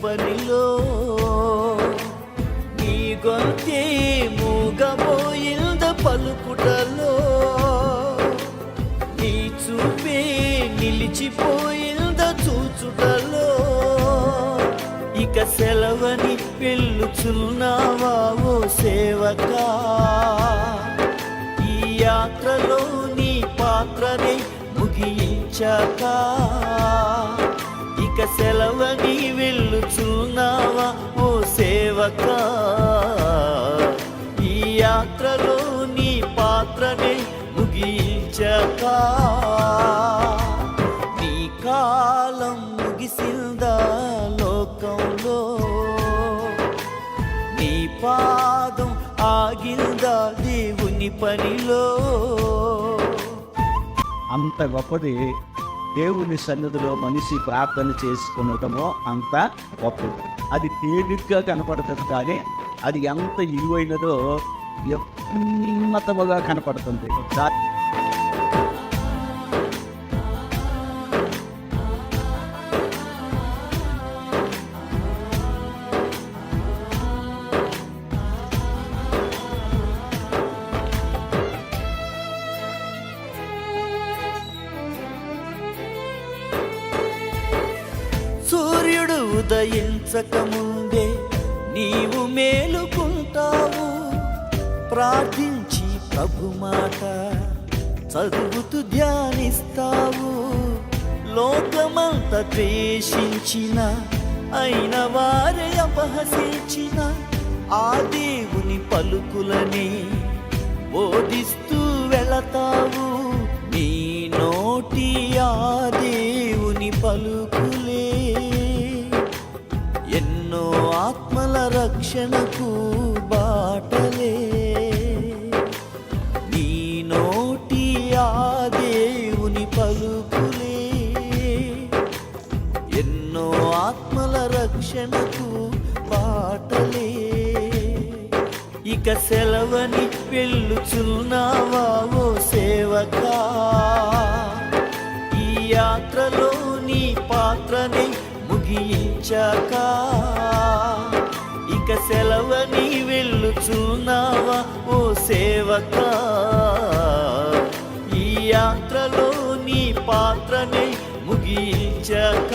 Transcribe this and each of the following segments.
పనిలో నీ గొంతే మూగబోయింద పలుకుటలో. నీ చూపే నిలిచిపోయింద చూచుటలో. ఇక సెలవని పిల్లుచున్నావా ఓ సేవకా? ఈ యాత్రలో నీ పాత్రని ముగించాక ఇక సెలవని వెళ్ళుచున్నావా ఓ సేవక? ఈ యాత్రలో నీ పాత్రని ముగించక? నీ కాలం ముగిసిందా లోకంలో? నీ పాదం ఆగిందా దేవుని పనిలో? అంత గొప్పది దేవుని సన్నిధిలో మనిషి ప్రార్థన చేసుకునటమో అంత గొప్పది. అది తేలిగ్గా కనపడుతుంది కానీ అది ఎంత విలువైనదో ఉన్నతముగా కనపడుతుంది. ఉదయించక ముందే నీవు మేలుకుంటావు. ప్రార్థించి ప్రభు మాట చదువుతూ ధ్యానిస్తావు. లోకమంత ద్వేషించిన అయిన వారే అపహసించిన ఆ దేవుని పలుకులని బోధిస్తూ వెళతావు. నీ నోటి ఆ దేవుని పలుకులే రక్షణకు బాటలే. నీ నోటి ఆ దేవుని పలుకులే. ఎన్నో ఆత్మల రక్షణకు బాటలే. ఇక సెలవని వెళ్ళుచున్నావా ఓ సేవకా? ఈ యాత్రలో నీ పాత్రని ముగించాక ఇక సెలవని వెళ్ళుచున్నావా ఓ సేవక? ఈ యాత్రలో నీ పాత్రని ముగించక?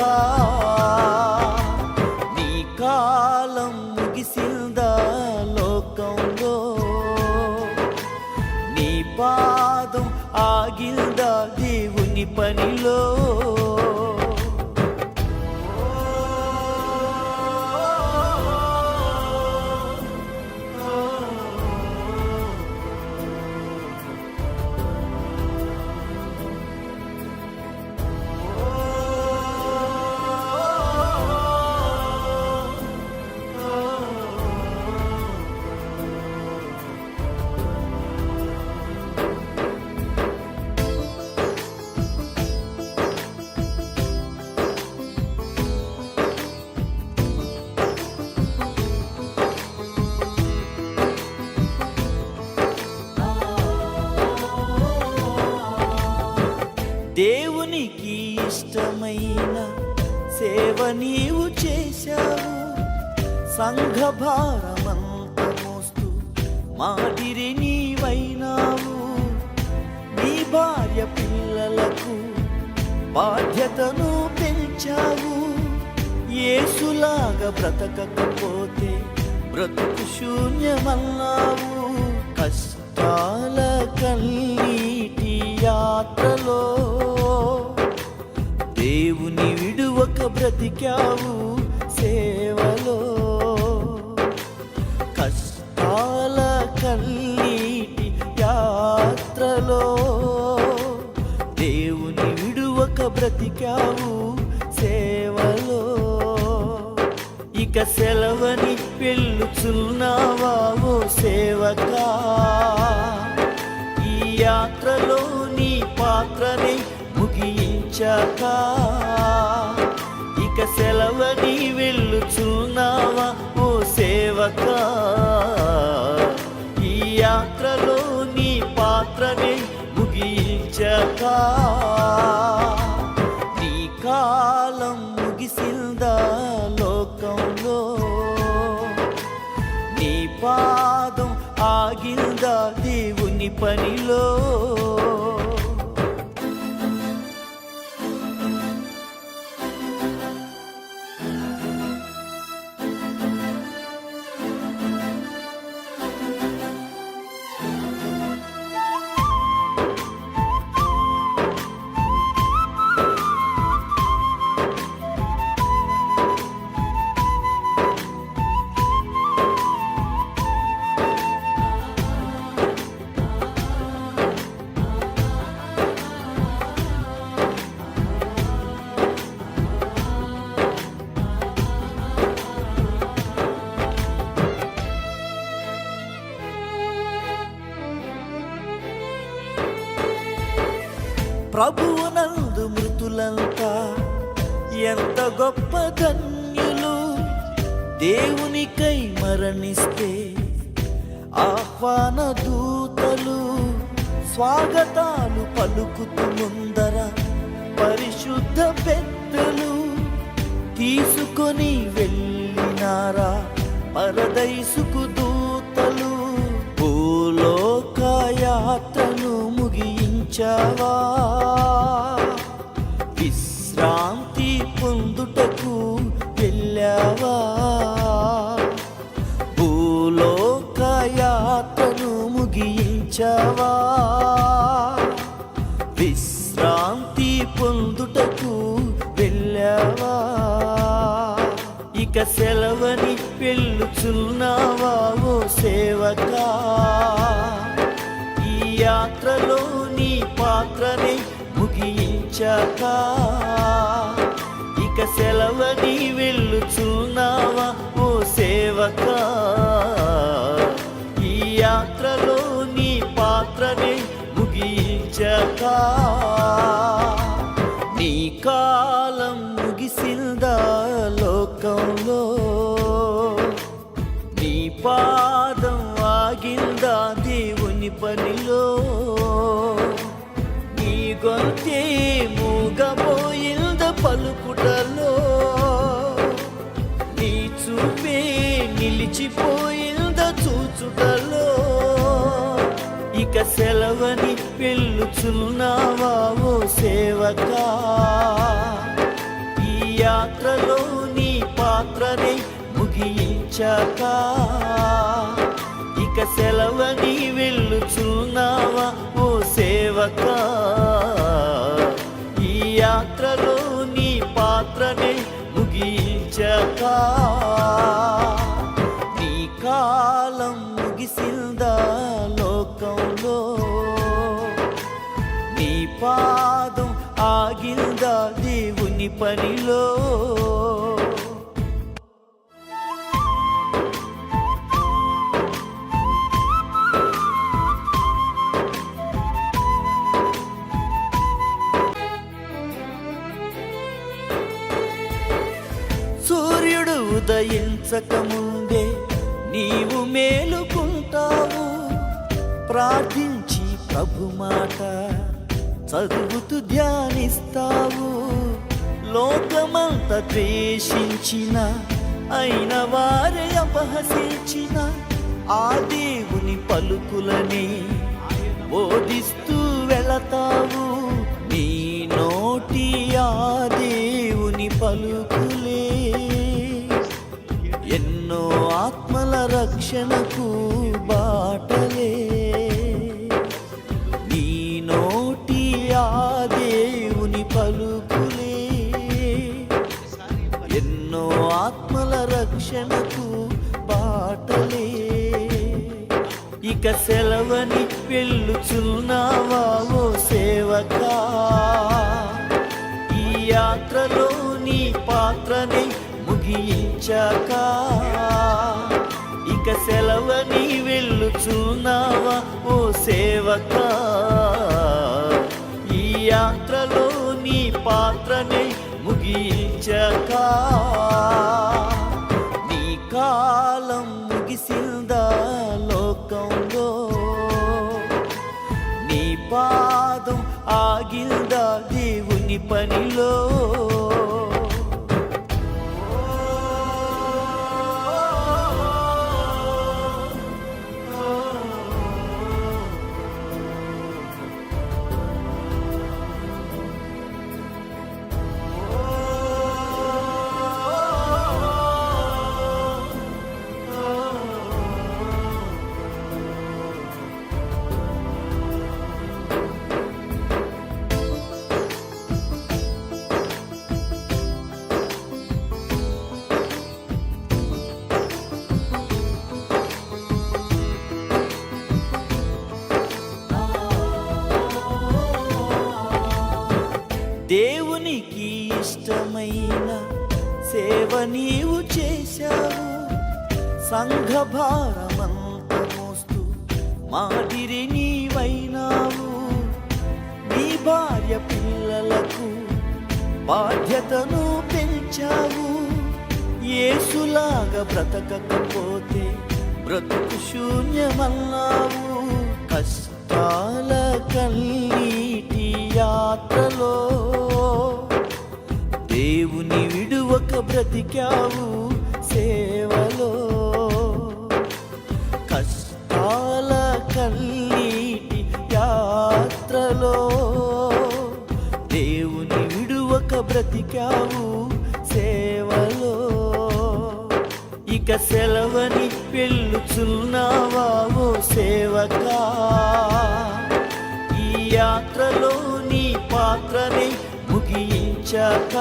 నీ కాలం ముగిసిందా లోకంలో? నీ పాదం ఆగిందా దేవుని పనిలో? ఇష్టమైన సేవ నీవు చేశావు. సంఘ భారమంత మోస్తూ మాదిరి నీవైనావు. నీ భార్య పిల్లలకు బాధ్యతను పెంచావు. ఏసులాగా బ్రతకకపోతే బ్రతుకు శూన్యమన్నావు. కష్టాల కన్నీటి యాత్రలో దేవుని విడువక బ్రతికావు సేవలో. కష్టాల కన్నీటి యాత్రలో. దేవుని విడువక బ్రతికావు సేవలో. ఇక సెలవని వెళ్ళుచున్నావా సేవకా? ఈ యాత్రలో నీ పాత్రని వచ్చాక ఇక సెలవని వెళ్ళుచున్నావా ఓ సేవక? ఈ యాత్రలో నీ పాత్రని ముగించక నీ కాలం ముగిసిందా లోకంలో? నీ పాదం ఆగిందా దేవుని పనిలో? ప్రభువునందు మృతులంతా ఎంత గొప్ప ధన్యులు. దేవునికై మరణిస్తే ఆహ్వాన దూతలు స్వాగతాలు పలుకుతూ ముందర పరిశుద్ధ పెద్దలు తీసుకొని వెళ్ళినారా పరదైసుకు దూ ముగించావా విశ్రాంతి పొందుటకు వెళ్ళావా? భూలోక యాత్రను ముగించావా? విశ్రాంతి పొందుటకు వెళ్ళావా? ఇక సెలవని పెళ్ళుచున్నావా ఓ సేవకా? ఈ యాత్రలో నీ పాత్రని ముగించాక. ఇక సెలవని వెళ్ళుచున్నావా ఓ సేవక? ఈ యాత్రలో నీ పాత్రని ముగించాక. నీ కా నిలిచిపోయింద చూచుటలో. ఇక సెలవని వెళ్ళుచున్నావా ఓ సేవకా? ఈ యాత్రలో నీ పాత్రని ముగించాక ఇక సెలవని వెళ్ళుచున్నావా ఓ సేవకా? ఈ యాత్రలో నీ పాత్రని ముగించాక పనిలో. సూర్యుడు ఉదయించక ముందే నీవు మేలుకుంటావు. ప్రార్థించి ప్రభు మాట చదువుతూ ధ్యానిస్తావు. లోకమంత ద్వేషించిన అయిన వారే అపహసించిన ఆ దేవుని పలుకులని బోధిస్తూ వెళతావు. నీ నోటి ఆ దేవుని పలుకులే. ఎన్నో ఆత్మల రక్షణకు బాడ ఆత్మల రక్షణకు బాటలే ఇక సెలవని వెళ్ళుచున్నావా ఓ సేవకా? ఈ యాత్రలో నీ పాత్రని ముగించాక ఇక సెలవని వెళ్ళుచున్నావా ఓ సేవకా? ఈ యాత్రలో నీ పాత్రని ముగించక నీ కాలం ముగిసిందా లోకంలో? నీ పాదం ఆగిందా దేవుని పనిలో? నీవు చేశావు. సంఘ భారమంత మోస్తూ మాదిరి నీవైనావు. నీ భార్య పిల్లలకు బాధ్యతను పెంచావు. ఏసులాగా బ్రతకకపోతే బ్రతుకు శూన్యమన్నావు. కష్టాల కన్నీటి యాత్రలో దేవుని విడువక బ్రతికావు సేవలో. కష్టాల కన్నీటి యాత్రలో. దేవుని విడువక బ్రతికావు సేవలో. ఇక సెలవని పెళ్ళుచున్నావా సేవకా? ఈ యాత్రలో నీ పాత్రని ముగించాక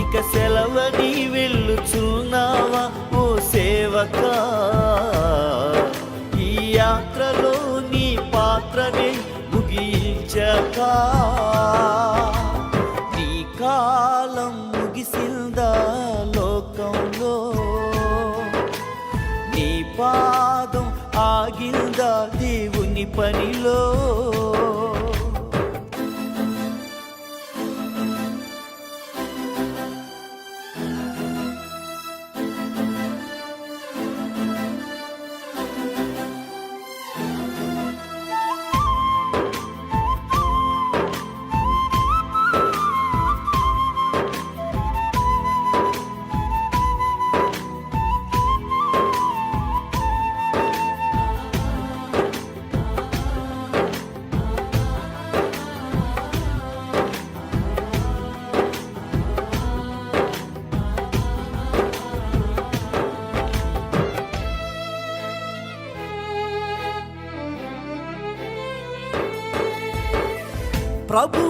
ఇక సెలవని వెళ్ళుచున్నావా ఓ సేవక? ఈ యాత్రలో నీ పాత్రని ముగించాక నీ కాలం ముగిసిందా లోకంలో? నీ పాదం ఆగిందా దేవుని పనిలో? ప్రభువునందు మృతులంతా